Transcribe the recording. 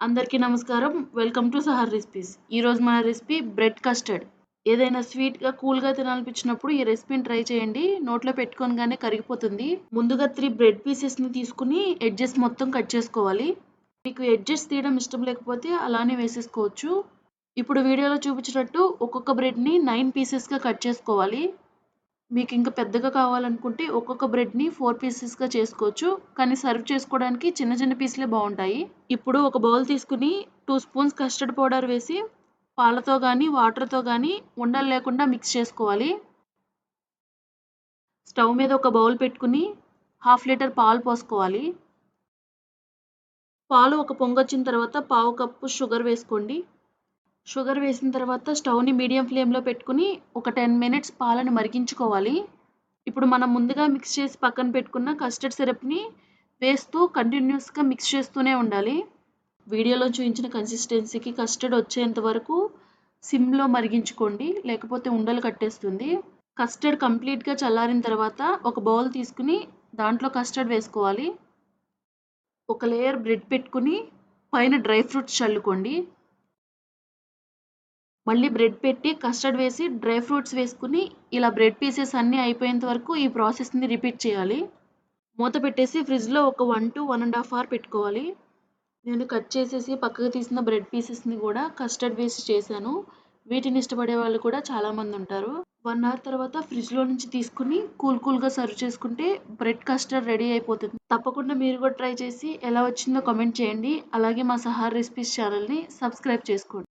అందరికీ నమస్కారం. Welcome to Sahar recipes ఈరోజు మన రెసిపీ బ్రెడ్ కస్టర్డ్ ఏదైనా స్వీట్గా కూల్గా తినాలనిపించినప్పుడు ఈ రెసిపీని ట్రై చేయండి. నోట్లో పెట్టుకోగానే కరిగిపోతుంది. ముందుగా త్రీ బ్రెడ్ పీసెస్ని తీసుకుని ఎడ్జెస్ మొత్తం కట్ చేసుకోవాలి. మీకు ఎడ్జెస్ తీయడం ఇష్టం లేకపోతే అలానే వేసేసుకోవచ్చు. ఇప్పుడు వీడియోలో చూపించినట్టు ఒక్కొక్క బ్రెడ్ని నైన్ పీసెస్గా కట్ చేసుకోవాలి. మీకు ఇంకా పెద్దగా కావాలనుకుంటే ఒక్కొక్క బ్రెడ్ని ఫోర్ పీసెస్గా చేసుకోవచ్చు. కానీ సర్వ్ చేసుకోవడానికి చిన్న చిన్న పీసులే బాగుంటాయి. ఇప్పుడు ఒక బౌల్ తీసుకుని టూ స్పూన్స్ కస్టర్డ్ పౌడర్ వేసి పాలతో కానీ వాటర్తో కానీ ఉండలు లేకుండా మిక్స్ చేసుకోవాలి. స్టవ్ మీద ఒక బౌల్ పెట్టుకుని హాఫ్ లీటర్ పాలు పోసుకోవాలి. పాలు ఒక పొంగొచ్చిన తర్వాత పావు కప్పు షుగర్ వేసుకోండి. షుగర్ వేసిన తర్వాత స్టవ్ని మీడియం ఫ్లేమ్లో పెట్టుకుని ఒక టెన్ మినిట్స్ పాలను మరిగించుకోవాలి. ఇప్పుడు మనం ముందుగా మిక్స్ చేసి పక్కన పెట్టుకున్న కస్టర్డ్ సిరప్ని వేస్తూ కంటిన్యూస్గా మిక్స్ చేస్తూనే ఉండాలి. వీడియోలో చూపించిన కన్సిస్టెన్సీకి కస్టర్డ్ వచ్చేంత వరకు సిమ్లో మరిగించుకోండి లేకపోతే ఉండలు కట్టేస్తుంది. కస్టర్డ్ కంప్లీట్గా చల్లారిన తర్వాత ఒక బౌల్ తీసుకుని దాంట్లో కస్టర్డ్ వేసుకోవాలి. ఒక లేయర్ బ్రెడ్ పెట్టుకుని పైన డ్రై ఫ్రూట్స్ చల్లుకోండి. మళ్ళీ బ్రెడ్ పెట్టి కస్టర్డ్ వేసి డ్రై ఫ్రూట్స్ వేసుకుని ఇలా బ్రెడ్ పీసెస్ అన్నీ అయిపోయేంత వరకు ఈ ప్రాసెస్ని రిపీట్ చేయాలి. మూత పెట్టేసి ఫ్రిడ్జ్లో ఒక one to one and half hour పెట్టుకోవాలి. నేను కట్ చేసేసి పక్కకు తీసిన బ్రెడ్ పీసెస్ని కూడా కస్టర్డ్ వేసి చేశాను. వీటిని ఇష్టపడే వాళ్ళు కూడా చాలామంది ఉంటారు. వన్ అవర్ తర్వాత ఫ్రిడ్జ్లో నుంచి తీసుకుని కూల్ కూల్గా సర్వ్ చేసుకుంటే బ్రెడ్ కస్టర్డ్ రెడీ అయిపోతుంది. తప్పకుండా మీరు కూడా ట్రై చేసి ఎలా వచ్చిందో కామెంట్ చేయండి. అలాగే మా సహార్ రెసిపీస్ ఛానల్ని సబ్స్క్రైబ్ చేసుకోండి.